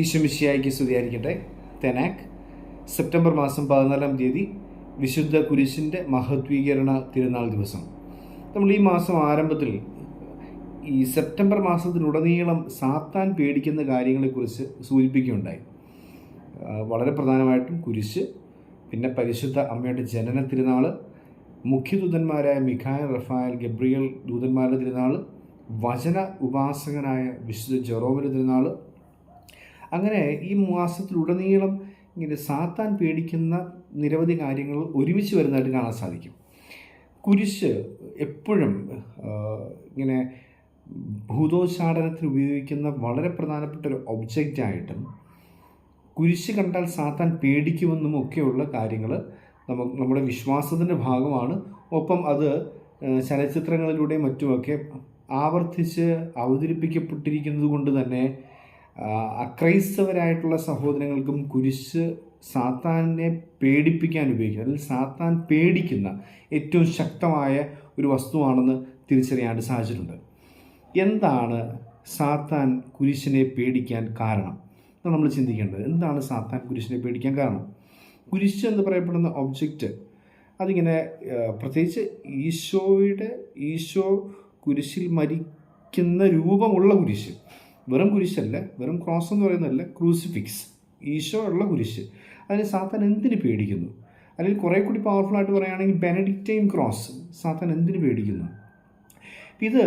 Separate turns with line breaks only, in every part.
ഈശ്വമിശിയായിക്ക് സ്തുതിയായിരിക്കട്ടെ. തെനാക്ക് സെപ്റ്റംബർ മാസം പതിനാലാം തീയതി വിശുദ്ധ കുരിശിന്റെ മഹത്വീകരണ തിരുനാൾ ദിവസം. നമ്മൾ ഈ മാസം ആരംഭത്തിൽ ഈ സെപ്റ്റംബർ മാസത്തിലുടനീളം സാത്താൻ പേടിക്കുന്ന കാര്യങ്ങളെക്കുറിച്ച് സൂചിപ്പിക്കുകയുണ്ടായി. വളരെ പ്രധാനമായിട്ടും കുരിശ് പിന്നെ പരിശുദ്ധ അമ്മയുടെ ജനന തിരുനാൾ മുഖ്യദൂതന്മാരായ മിഖായൽ റഫായൽ ഗബ്രിയൽ ദൂതന്മാരുടെ തിരുനാൾ വചന ഉപാസകനായ വിശുദ്ധ ജെറോമിന്റെ തിരുനാൾ അങ്ങനെ ഈ മാസത്തിലുടനീളം ഇങ്ങനെ സാത്താൻ പേടിക്കുന്ന നിരവധി കാര്യങ്ങൾ ഒരുമിച്ച് വരുന്നതായിട്ട് കാണാൻ സാധിക്കും. കുരിശ് എപ്പോഴും ഇങ്ങനെ ഭൂതോച്ചാടനത്തിന് ഉപയോഗിക്കുന്ന വളരെ പ്രധാനപ്പെട്ട ഒരു ഒബ്ജക്റ്റായിട്ടും കുരിശ് കണ്ടാൽ സാത്താൻ പേടിക്കുമെന്നും ഒക്കെയുള്ള കാര്യങ്ങൾ നമുക്ക് നമ്മുടെ വിശ്വാസത്തിന്റെ ഭാഗമാണ്. ഒപ്പം അത് ചലച്ചിത്രങ്ങളിലൂടെയും മറ്റുമൊക്കെ ആവർത്തിച്ച് അവതരിപ്പിക്കപ്പെട്ടിരിക്കുന്നത് കൊണ്ട് തന്നെ അക്രൈസ്തവരായിട്ടുള്ള സഹോദരങ്ങൾക്കും കുരിശ് സാത്താനെ പേടിപ്പിക്കാൻ ഉപയോഗിക്കുക അല്ലെങ്കിൽ സാത്താൻ പേടിക്കുന്ന ഏറ്റവും ശക്തമായ ഒരു വസ്തുവാണെന്ന് തിരിച്ചറിയാണ്ട് സാധിച്ചിട്ടുണ്ട് എന്താണ് സാത്താൻ കുരിശിനെ പേടിക്കാൻ കാരണം? നമ്മൾ ചിന്തിക്കേണ്ടത്. എന്താണ് സാത്താൻ കുരിശിനെ പേടിക്കാൻ കാരണം? കുരിശ് എന്ന് പറയപ്പെടുന്ന ഒബ്ജക്റ്റ് അതിങ്ങനെ പ്രത്യേകിച്ച് ഈശോയുടെ ഈശോ കുരിശിൽ മരിക്കുന്ന രൂപമുള്ള കുരിശ്. വെറും കുരിശല്ല വെറും ക്രോസ് എന്ന് പറയുന്നതല്ല ക്രൂസിഫിക്സ് ഈശോ ഉള്ള കുരിശ്. അതിന് സാത്താൻ എന്തിന് പേടിക്കുന്നു? അല്ലെങ്കിൽ കുറേ കൂടി പവർഫുൾ ആയിട്ട് പറയുകയാണെങ്കിൽ ബെനഡിക്റ്റൈൻ ക്രോസ് സാത്താൻ എന്തിന് പേടിക്കുന്നു? ഇത്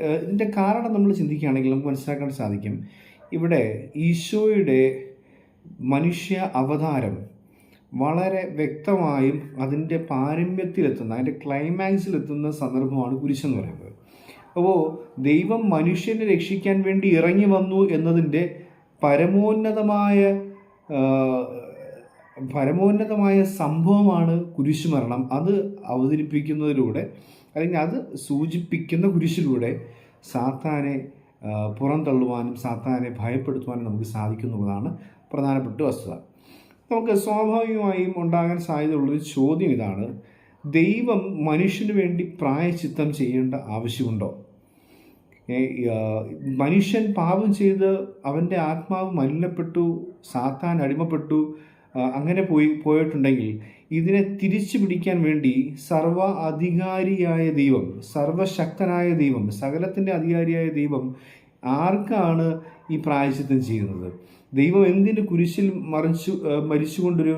ഇതിന്റെ കാരണം നമ്മൾ ചിന്തിക്കുകയാണെങ്കിൽ നമുക്ക് മനസ്സിലാക്കാൻ സാധിക്കും. ഇവിടെ ഈശോയുടെ മനുഷ്യ അവതാരം വളരെ വ്യക്തമായും അതിന്റെ പാരമ്യത്തിലെത്തുന്ന അതിന്റെ ക്ലൈമാക്സിലെത്തുന്ന സന്ദർഭമാണ് കുരിശെന്ന് പറയുന്നത്. അപ്പോൾ ദൈവം മനുഷ്യനെ രക്ഷിക്കാൻ വേണ്ടി ഇറങ്ങി വന്നു എന്നതിന്റെ പരമോന്നതമായ പരമോന്നതമായ സംഭവമാണ് കുരിശുമരണം. അത് അവതരിപ്പിക്കുന്നതിലൂടെ അല്ലെങ്കിൽ അത് സൂചിപ്പിക്കുന്ന കുരിശിലൂടെ സാത്താനെ പുറന്തള്ളുവാനും സാത്താനെ ഭയപ്പെടുത്തുവാനും നമുക്ക് സാധിക്കുന്നുള്ളതാണ് പ്രധാനപ്പെട്ട വസ്തുത. നമുക്ക് സ്വാഭാവികമായും ഉണ്ടാകാൻ സാധ്യതയുള്ളൊരു ചോദ്യം ഇതാണ്. ദൈവം മനുഷ്യന് വേണ്ടി പ്രായച്ചിത്തം ചെയ്യേണ്ട ആവശ്യമുണ്ടോ? മനുഷ്യൻ പാപം ചെയ്ത് അവന്റെ ആത്മാവ് മലിനപ്പെട്ടു സാത്താൻ അടിമപ്പെട്ടു അങ്ങനെ പോയി പോയിട്ടുണ്ടെങ്കിൽ ഇതിനെ തിരിച്ചു പിടിക്കാൻ വേണ്ടി സർവ അധികാരിയായ ദൈവം സർവശക്തനായ ദൈവം സകലത്തിന്റെ അധികാരിയായ ദൈവം ആർക്കാണ് ഈ പ്രായശ്ചിത്തം ചെയ്യുന്നത്? ദൈവം എന്തിന് കുരിശിൽ മറിച്ചു മരിച്ചുകൊണ്ടൊരു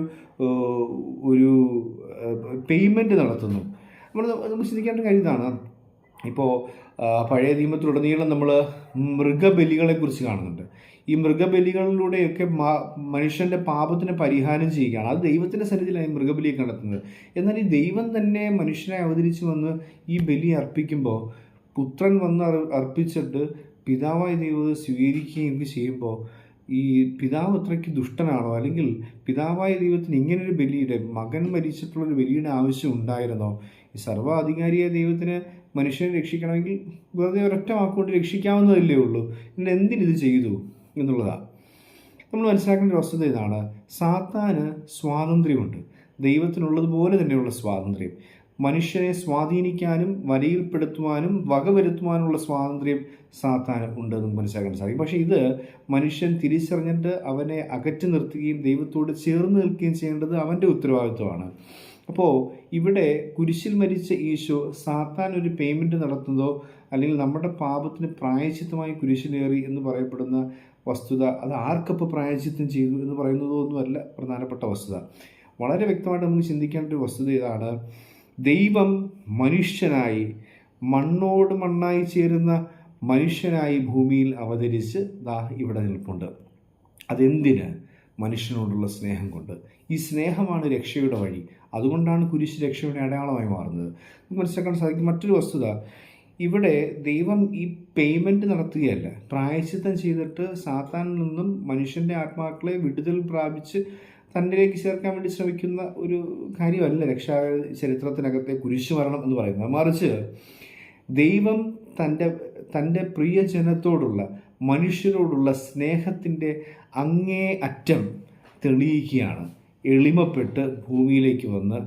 ഒരു പേയ്മെന്റ് നടത്തുന്നു? നമ്മൾ നമ്മൾ ചിന്തിക്കേണ്ട കാര്യം ഇതാണ്. ഇപ്പോൾ പഴയ നിയമത്തിലുടനീളം നമ്മൾ മൃഗബലികളെ കുറിച്ച് കാണുന്നുണ്ട്. ഈ മൃഗബലികളിലൂടെയൊക്കെ മനുഷ്യന്റെ പാപത്തിന് പരിഹാരം ചെയ്യുകയാണ്. അത് ദൈവത്തിന്റെ സന്നിധിയിലാണ് ഈ മൃഗബലിയെ കണ്ടെത്തുന്നത്. എന്നാൽ ഈ ദൈവം തന്നെ മനുഷ്യനെ അവതരിച്ച് വന്ന് ഈ ബലി അർപ്പിക്കുമ്പോൾ പുത്രൻ വന്ന് അർപ്പിച്ചിട്ട് പിതാവായ ദൈവം സ്വീകരിക്കുകയും ചെയ്യുമ്പോൾ ഈ പിതാവ് അത്രയ്ക്ക് ദുഷ്ടനാണോ? അല്ലെങ്കിൽ പിതാവായ ദൈവത്തിന് ഇങ്ങനൊരു ബലിയുടെ മകൻ മരിച്ചിട്ടുള്ളൊരു ബലിയുടെ ആവശ്യം ഉണ്ടായിരുന്നോ? ഈ സർവാധികാരിയായ ദൈവത്തിന് മനുഷ്യനെ രക്ഷിക്കണമെങ്കിൽ വെറുതെ ഒരൊറ്റ വാക്കുകൊണ്ട് രക്ഷിക്കാവുന്നതല്ലേ ഉള്ളൂ. പിന്നെ എന്തിനിത് ചെയ്തു എന്നുള്ളതാണ് നമ്മൾ മനസ്സിലാക്കേണ്ട ഒരു വസ്തുത ഇതാണ്. സാത്താന് സ്വാതന്ത്ര്യമുണ്ട്. ദൈവത്തിനുള്ളതുപോലെ തന്നെയുള്ള സ്വാതന്ത്ര്യം. മനുഷ്യനെ സ്വാധീനിക്കാനും വലയിൽപ്പെടുത്തുവാനും വകവരുത്തുവാനുള്ള സ്വാതന്ത്ര്യം സാത്താൻ ഉണ്ടെന്ന് നമുക്ക് മനസ്സിലാക്കാൻ സാധിക്കും. പക്ഷേ ഇത് മനുഷ്യൻ തിരിച്ചറിഞ്ഞിട്ട് അവനെ അകറ്റി നിർത്തുകയും ദൈവത്തോട് ചേർന്ന് നിൽക്കുകയും ചെയ്യേണ്ടത് അവന്റെ ഉത്തരവാദിത്വമാണ്. അപ്പോൾ ഇവിടെ കുരിശിൽ മരിച്ച ഈശോ സാത്താൻ ഒരു പേയ്മെന്റ് നടത്തുന്നതോ അല്ലെങ്കിൽ നമ്മുടെ പാപത്തിന് പ്രായച്ചിത്തമായി കുരിശിലേറി എന്ന് പറയപ്പെടുന്ന വസ്തുത അത് ആർക്കപ്പോൾ പ്രായച്ചിത്തം ചെയ്തു എന്ന് പറയുന്നതോ ഒന്നുമല്ല പ്രധാനപ്പെട്ട വസ്തുത. വളരെ വ്യക്തമായിട്ട് നമുക്ക് ചിന്തിക്കേണ്ട ഒരു വസ്തുത ഇതാണ്. ദൈവം മനുഷ്യനായി മണ്ണോട് മണ്ണായി ചേരുന്ന മനുഷ്യനായി ഭൂമിയിൽ അവതരിച്ച് ദാ ഇവിടെ നിൽപ്പുണ്ട്. അതെന്തിന്? മനുഷ്യനോടുള്ള സ്നേഹം കൊണ്ട്. ഈ സ്നേഹമാണ് രക്ഷയുടെ വഴി. അതുകൊണ്ടാണ് കുരിശ് രക്ഷയുടെ അടയാളമായി മാറുന്നത്. നമുക്ക് മനസ്സിലാക്കാൻ സാധിക്കും മറ്റൊരു വസ്തുത. ഇവിടെ ദൈവം ഈ പേയ്മെന്റ് നടത്തുകയല്ല. പ്രായശ്ചിത്തം ചെയ്തിട്ട് സാത്താനിൽ നിന്നും മനുഷ്യന്റെ ആത്മാക്കളെ വിടുതൽ പ്രാപിച്ച് തന്നിലേക്ക് ചേർക്കാൻ വേണ്ടി ശ്രമിക്കുന്ന ഒരു കാര്യമല്ല രക്ഷാ ചരിത്രത്തിനകത്തെ കുരിശു മരണം എന്ന് പറയുന്നത്. മറിച്ച് ദൈവം തന്റെ തന്റെ പ്രിയജനത്തോടുള്ള മനുഷ്യരോടുള്ള സ്നേഹത്തിന്റെ അങ്ങേ അറ്റം തെളിയിക്കുകയാണ്. എളിമപ്പെട്ട് ഭൂമിയിലേക്ക് വന്ന്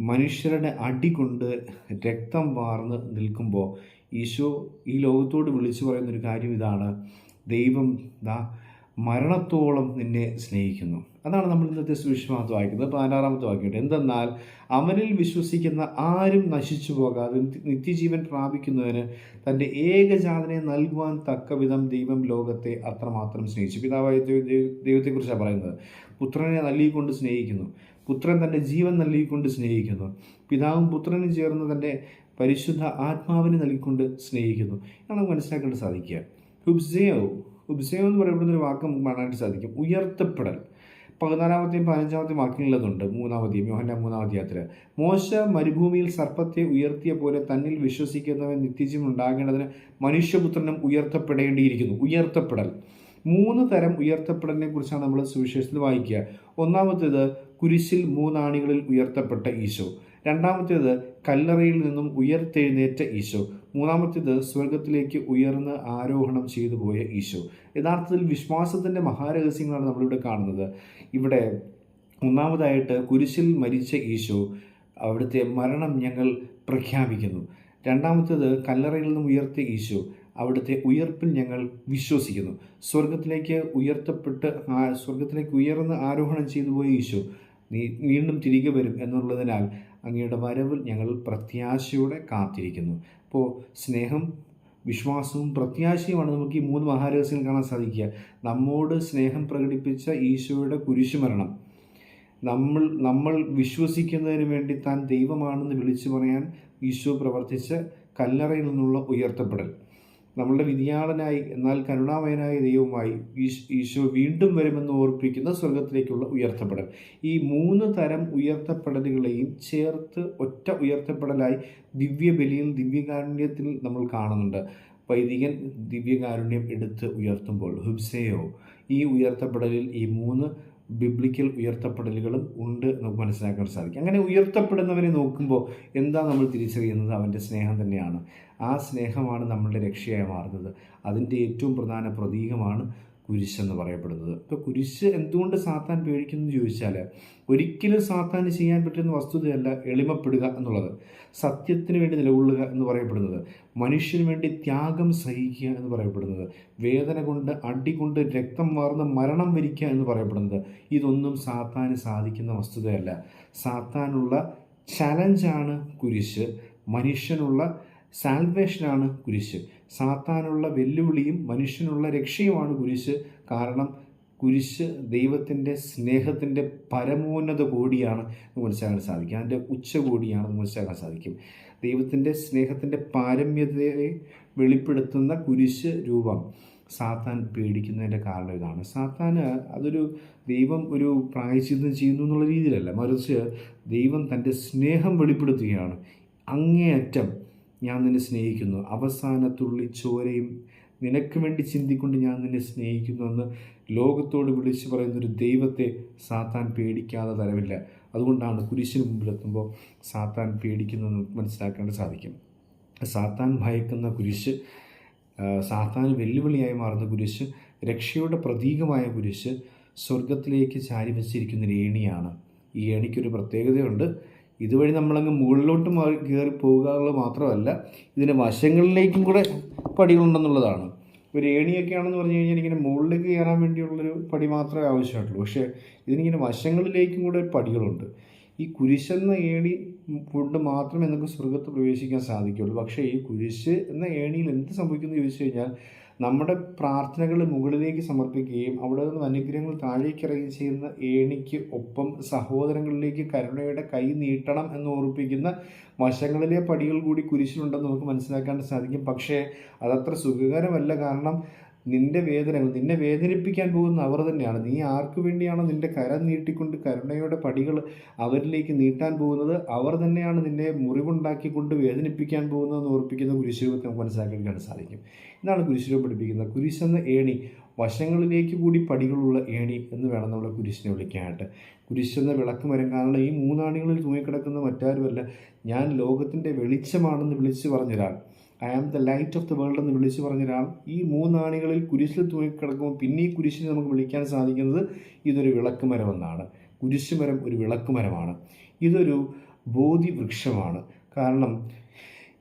മനുഷ്യരുടെ അടി കൊണ്ട് രക്തം വാർന്ന് നിൽക്കുമ്പോൾ ഈശോ ഈ ലോകത്തോട് വിളിച്ചു പറയുന്നൊരു കാര്യം ഇതാണ്. ദൈവം ദാ മരണത്തോളം നിന്നെ സ്നേഹിക്കുന്നു. അതാണ് നമ്മൾ ഇന്നത്തെ സുവിശ്വാസം വായിക്കുന്നത്. പതിനാറാമത്തെ വാക്യം എന്തെന്നാൽ അവനിൽ വിശ്വസിക്കുന്ന ആരും നശിച്ചു പോകാതെ നിത്യജീവൻ പ്രാപിക്കുന്നതിന് തന്റെ ഏകജാതനെ നൽകുവാൻ തക്കവിധം ദൈവം ലോകത്തെ അത്രമാത്രം സ്നേഹിച്ചു. പിതാവായ ദൈവ- ദൈവത്തെക്കുറിച്ചാണ് പറയുന്നത്. പുത്രനെ നൽകിക്കൊണ്ട് സ്നേഹിക്കുന്നു. പുത്രൻ തന്റെ ജീവൻ നൽകിക്കൊണ്ട് സ്നേഹിക്കുന്നു. പിതാവും പുത്രനും ചേർന്ന് തന്റെ പരിശുദ്ധ ആത്മാവിനെ നൽകിക്കൊണ്ട് സ്നേഹിക്കുന്നു. എന്നാണ് മനസ്സിലാക്കേണ്ട സാധിക്കുക. ഹുബ്സേവ് ഹുബ്സേവ് എന്ന് പറയപ്പെടുന്ന ഒരു വാക്ക് നമുക്ക് കാണാനായിട്ട് സാധിക്കും. ഉയർത്തപ്പെടൽ. പതിനാലാമത്തെയും പതിനഞ്ചാമത്തെയും വാക്യങ്ങളിലതുണ്ട് മൂന്നാമത്തെയും മൂന്നാമത്തെ മൂന്നാമധ്യായത്തിൽ മോശ മരുഭൂമിയിൽ സർപ്പത്തെ ഉയർത്തിയ പോലെ തന്നിൽ വിശ്വസിക്കുന്നവൻ നിത്യജീവൻ ഉണ്ടാകേണ്ടതിന് മനുഷ്യപുത്രനും ഉയർത്തപ്പെടേണ്ടിയിരിക്കുന്നു. ഉയർത്തപ്പെടൽ. മൂന്ന് തരം ഉയർത്തപ്പെടലിനെ കുറിച്ചാണ് നമ്മൾ സുവിശേഷത്തിൽ വായിക്കുക. ഒന്നാമത്തേത് കുരിശിൽ മൂന്നാണികളിൽ ഉയർത്തപ്പെട്ട ഈശോ. രണ്ടാമത്തേത് കല്ലറയിൽ നിന്നും ഉയർത്തെഴുന്നേറ്റ ഈശോ. മൂന്നാമത്തേത് സ്വർഗത്തിലേക്ക് ഉയർന്ന് ആരോഹണം ചെയ്തു പോയ ഈശോ. യഥാർത്ഥത്തിൽ വിശ്വാസത്തിന്റെ മഹാരഹസ്യങ്ങളാണ് നമ്മളിവിടെ കാണുന്നത്. ഇവിടെ ഒന്നാമതായിട്ട് കുരിശിൽ മരിച്ച ഈശോ അവിടുത്തെ മരണം ഞങ്ങൾ പ്രഖ്യാപിക്കുന്നു. രണ്ടാമത്തേത് കല്ലറയിൽ നിന്നും ഉയർത്തിയ ഈശോ അവിടുത്തെ ഉയർപ്പിൽ ഞങ്ങൾ വിശ്വസിക്കുന്നു. സ്വർഗത്തിലേക്ക് ഉയർത്തപ്പെട്ട് സ്വർഗത്തിലേക്ക് ഉയർന്ന് ആരോഹണം ചെയ്തു പോയ ഈശോ നീ വീണ്ടും തിരികെ വരും എന്നുള്ളതിനാൽ അങ്ങയുടെ വരവിൽ ഞങ്ങൾ പ്രത്യാശയോടെ കാത്തിരിക്കുന്നു. അപ്പോൾ സ്നേഹം വിശ്വാസവും പ്രത്യാശയുമാണ് നമുക്ക് ഈ മൂന്ന് മഹാരഹസ്യങ്ങൾ കാണാൻ സാധിക്കുക. നമ്മോട് സ്നേഹം പ്രകടിപ്പിച്ച ഈശോയുടെ കുരിശുമരണം. നമ്മൾ നമ്മൾ വിശ്വസിക്കുന്നതിന് വേണ്ടി താൻ ദൈവമാണെന്ന് വിളിച്ചു പറയാൻ ഈശോ പ്രവർത്തിച്ച കല്ലറയിൽ നിന്നുള്ള ഉയർത്തപ്പെടൽ. നമ്മളുടെ വിധിയാളനായി എന്നാൽ കരുണാമയനായ ദൈവമായി ഈശ്- വീണ്ടും വരുമെന്ന് ഓർപ്പിക്കുന്ന സ്വർഗത്തിലേക്കുള്ള ഉയർത്തപ്പെടൽ. ഈ മൂന്ന് തരം ഉയർത്തപ്പെടലുകളെയും ചേർത്ത് ഒറ്റ ഉയർത്തപ്പെടലായി ദിവ്യബലിയിൽ ദിവ്യകാരുണ്യത്തിൽ നമ്മൾ കാണുന്നുണ്ട്. വൈദികൻ ദിവ്യകാരുണ്യം എടുത്ത് ഉയർത്തുമ്പോൾ ഹുബ്സയോ ഈ ഉയർത്തപ്പെടലിൽ ഈ മൂന്ന് ബിബ്ലിക്കൽ ഉയർത്തപ്പെടലുകളും ഉണ്ട് നമുക്ക് മനസ്സിലാക്കാൻ സാധിക്കും. അങ്ങനെ ഉയർത്തപ്പെടുന്നവനെ നോക്കുമ്പോൾ എന്താ നമ്മൾ തിരിച്ചറിയുന്നത്? അവന്റെ സ്നേഹം തന്നെയാണ്. ആ സ്നേഹമാണ് നമ്മളുടെ രക്ഷയായി മാറുന്നത്. അതിന്റെ ഏറ്റവും പ്രധാന പ്രതീകമാണ് കുരിശെന്ന് പറയപ്പെടുന്നത്. ഇപ്പോൾ കുരിശ് എന്തുകൊണ്ട് സാത്താൻ പേടിക്കുന്നു എന്ന് ചോദിച്ചാൽ ഒരിക്കലും സാത്താന് ചെയ്യാൻ പറ്റുന്ന വസ്തുതയല്ല എളിമപ്പെടുക എന്നുള്ളത്. സത്യത്തിന് വേണ്ടി നിലകൊള്ളുക എന്ന് പറയപ്പെടുന്നത്. മനുഷ്യന് വേണ്ടി ത്യാഗം സഹിക്കുക എന്ന് പറയപ്പെടുന്നത്. വേദന കൊണ്ട് അടി കൊണ്ട് രക്തം വാർന്ന് മരണം വരിക്കുക എന്ന് പറയപ്പെടുന്നത്. ഇതൊന്നും സാത്താന് സാധിക്കുന്ന വസ്തുതയല്ല. സാത്താനുള്ള ചലഞ്ചാണ് കുരിശ്. മനുഷ്യനുള്ള സാൽവേഷനാണ് കുരിശ്. സാത്താനുള്ള വെല്ലുവിളിയും മനുഷ്യനുള്ള രക്ഷയുമാണ് കുരിശ്. കാരണം കുരിശ് ദൈവത്തിന്റെ സ്നേഹത്തിന്റെ പരമോന്നത കോടിയാണ് മനസ്സിലാക്കാൻ സാധിക്കും. അതിന്റെ ഉച്ചകോടിയാണെന്ന് മനസ്സിലാക്കാൻ സാധിക്കും. ദൈവത്തിന്റെ സ്നേഹത്തിന്റെ പാരമ്യതയെ വെളിപ്പെടുത്തുന്ന കുരിശ് രൂപം സാത്താൻ പേടിക്കുന്നതിന്റെ കാരണം ഇതാണ്. സാത്താന് അതൊരു ദൈവം ഒരു പ്രായശ്ചിത്തം ചെയ്യുന്നു എന്നുള്ള രീതിയിലല്ല. മറിച്ച് ദൈവം തന്റെ സ്നേഹം വെളിപ്പെടുത്തുകയാണ്. അങ്ങേയറ്റം ഞാൻ നിന്നെ സ്നേഹിക്കുന്നു. അവസാന തുള്ളി ചോരയും നിനക്ക് വേണ്ടി ചിന്തിക്കൊണ്ട് ഞാൻ നിന്നെ സ്നേഹിക്കുന്നു എന്ന് ലോകത്തോട് വിളിച്ചു പറയുന്നൊരു ദൈവത്തെ സാത്താൻ പേടിക്കാതെ തരവില്ല. അതുകൊണ്ടാണ് കുരിശിന് മുമ്പിലെത്തുമ്പോൾ സാത്താൻ പേടിക്കുന്നതെന്ന് മനസ്സിലാക്കേണ്ട സാധിക്കും. സാത്താൻ ഭയക്കുന്ന കുരിശ് സാത്താൻ വെല്ലുവിളിയായി മാറുന്ന കുരിശ് രക്ഷയുടെ പ്രതീകമായ കുരിശ് സ്വർഗത്തിലേക്ക് ചാരി വച്ചിരിക്കുന്ന ഏണിയാണ്. ഈ ഏണിക്കൊരു പ്രത്യേകതയുണ്ട്. ഇതുവഴി നമ്മളങ്ങ് മുകളിലോട്ട് മാറി കയറി പോകുക മാത്രമല്ല ഇതിന്റെ വശങ്ങളിലേക്കും കൂടെ പടികളുണ്ടെന്നുള്ളതാണ്. ഒരു ഏണിയൊക്കെ ആണെന്ന് പറഞ്ഞു കഴിഞ്ഞാൽ ഇങ്ങനെ മുകളിലേക്ക് കയറാൻ വേണ്ടിയുള്ളൊരു പടി മാത്രമേ ആവശ്യമായിട്ടുള്ളൂ. പക്ഷേ ഇതിനിങ്ങനെ വശങ്ങളിലേക്കും കൂടെ പടികളുണ്ട്. ഈ കുരിശെന്ന ഏണി കൊണ്ട് മാത്രമേ നമുക്ക് സ്വർഗത്ത് പ്രവേശിക്കാൻ സാധിക്കുകയുള്ളൂ. പക്ഷേ ഈ കുരിശ് എന്ന ഏണിയിൽ എന്ത് സംഭവിക്കുന്നു ചോദിച്ചു കഴിഞ്ഞാൽ നമ്മുടെ പ്രാർത്ഥനകൾ മുകളിലേക്ക് സമർപ്പിക്കുകയും അവിടെ നിന്ന് അനുഗ്രഹങ്ങൾ താഴേക്ക് ഇറങ്ങുകയും ചെയ്യുന്ന ഏണിക്ക് ഒപ്പം സഹോദരങ്ങളിലേക്ക് കരുണയുടെ കൈ നീട്ടണം എന്ന് ഓർപ്പിക്കുന്ന വശങ്ങളിലെ പടികൾ കൂടി കുരിശിലുണ്ടെന്ന് നമുക്ക് മനസ്സിലാക്കാൻ സാധിക്കും. പക്ഷേ അതത്ര സുഖകരമല്ല. കാരണം നിന്റെ വേദനകൾ നിന്നെ വേദനിപ്പിക്കാൻ പോകുന്ന അവർ തന്നെയാണ്. നീ ആർക്കു വേണ്ടിയാണോ നിന്റെ കരം നീട്ടിക്കൊണ്ട് കരുണയുടെ പടികൾ അവരിലേക്ക് നീട്ടാൻ പോകുന്നത്? അവർ തന്നെയാണ് നിന്നെ മുറിവുണ്ടാക്കിക്കൊണ്ട് വേദനിപ്പിക്കാൻ പോകുന്നതെന്ന് ഓർപ്പിക്കുന്ന കുരിശുരൂപത്തെ നമുക്ക് മനസ്സിലാക്കാൻ സാധിക്കും. ഇതാണ് കുരിശുരൂപം പഠിപ്പിക്കുന്നത്. കുരിശെന്ന ഏണി വശങ്ങളിലേക്ക് കൂടി പടികളുള്ള ഏണി എന്ന് വേണം നമ്മൾ കുരിശിനെ വിളിക്കാനായിട്ട്. കുരിശെന്ന വിളക്ക് മരം കാരണം ഈ മൂന്നാണികളിൽ തൂങ്ങിക്കിടക്കുന്ന മറ്റാരുമല്ല. ഞാൻ ലോകത്തിന്റെ വെളിച്ചമാണെന്ന് വിളിച്ചു പറഞ്ഞൊരാൾ. I am the light of the world എന്ന് വിളിച്ചു പറഞ്ഞൊരാൾ ഈ മൂന്നാണികളിൽ കുരിശിൽ തൂങ്ങിക്കിടക്കുമ്പോൾ പിന്നെ ഈ കുരിശിനെ നമുക്ക് വിളിക്കാൻ സാധിക്കുന്നത് ഇതൊരു വിളക്ക് മരമെന്നാണ് കുരിശുമരം ഒരു വിളക്ക് മരമാണ് ഇതൊരു ബോധി വൃക്ഷമാണ് കാരണം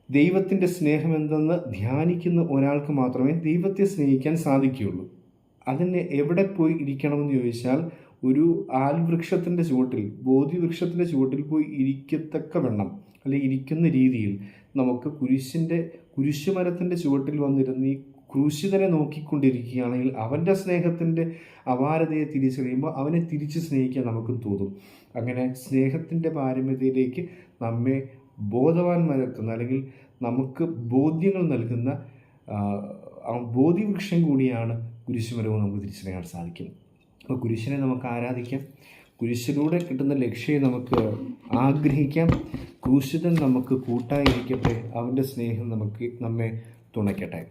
ദൈവത്തിന്റെ സ്നേഹം എന്തെന്ന് ധ്യാനിക്കുന്ന ഒരാൾക്ക് മാത്രമേ ദൈവത്തെ സ്നേഹിക്കാൻ സാധിക്കുകയുള്ളൂ. അതിന് എവിടെ പോയി ഇരിക്കണമെന്ന് ചോദിച്ചാൽ ഒരു ആൽവൃക്ഷത്തിന്റെ ചുവട്ടിൽ ബോധിവൃക്ഷത്തിന്റെ ചുവട്ടിൽ പോയി ഇരിക്കത്തക്ക വെണ്ണം അല്ലെങ്കിൽ ഇരിക്കുന്ന രീതിയിൽ നമുക്ക് കുരിശിന്റെ കുരിശുമരത്തിന്റെ ചുവട്ടിൽ വന്നിരുന്ന് ഈ ക്രൂശിതനെ നോക്കിക്കൊണ്ടിരിക്കുകയാണെങ്കിൽ അവന്റെ സ്നേഹത്തിന്റെ അപാരതയെ തിരിച്ചറിയുമ്പോൾ അവനെ തിരിച്ച് സ്നേഹിക്കാൻ നമുക്കും തോന്നും. അങ്ങനെ സ്നേഹത്തിന്റെ പാരമ്യതയിലേക്ക് നമ്മെ ബോധവാന്മാരെത്തുന്ന അല്ലെങ്കിൽ നമുക്ക് ബോധ്യങ്ങൾ നൽകുന്ന ബോധ്യവൃക്ഷം കൂടിയാണ് കുരിശുമരവും നമുക്ക് തിരിച്ചറിയാൻ സാധിക്കും. അപ്പോൾ കുരിശിനെ നമുക്ക് ആരാധിക്കാം? കുരിശിലൂടെ കിട്ടുന്ന ലക്ഷ്യം നമുക്ക് ആഗ്രഹിക്കാം. ക്രൂശിതൻ നമുക്ക് കൂട്ടായിരിക്കട്ടെ. അവന്റെ സ്നേഹം നമുക്ക് നമ്മെ തുണയ്ക്കട്ടെ.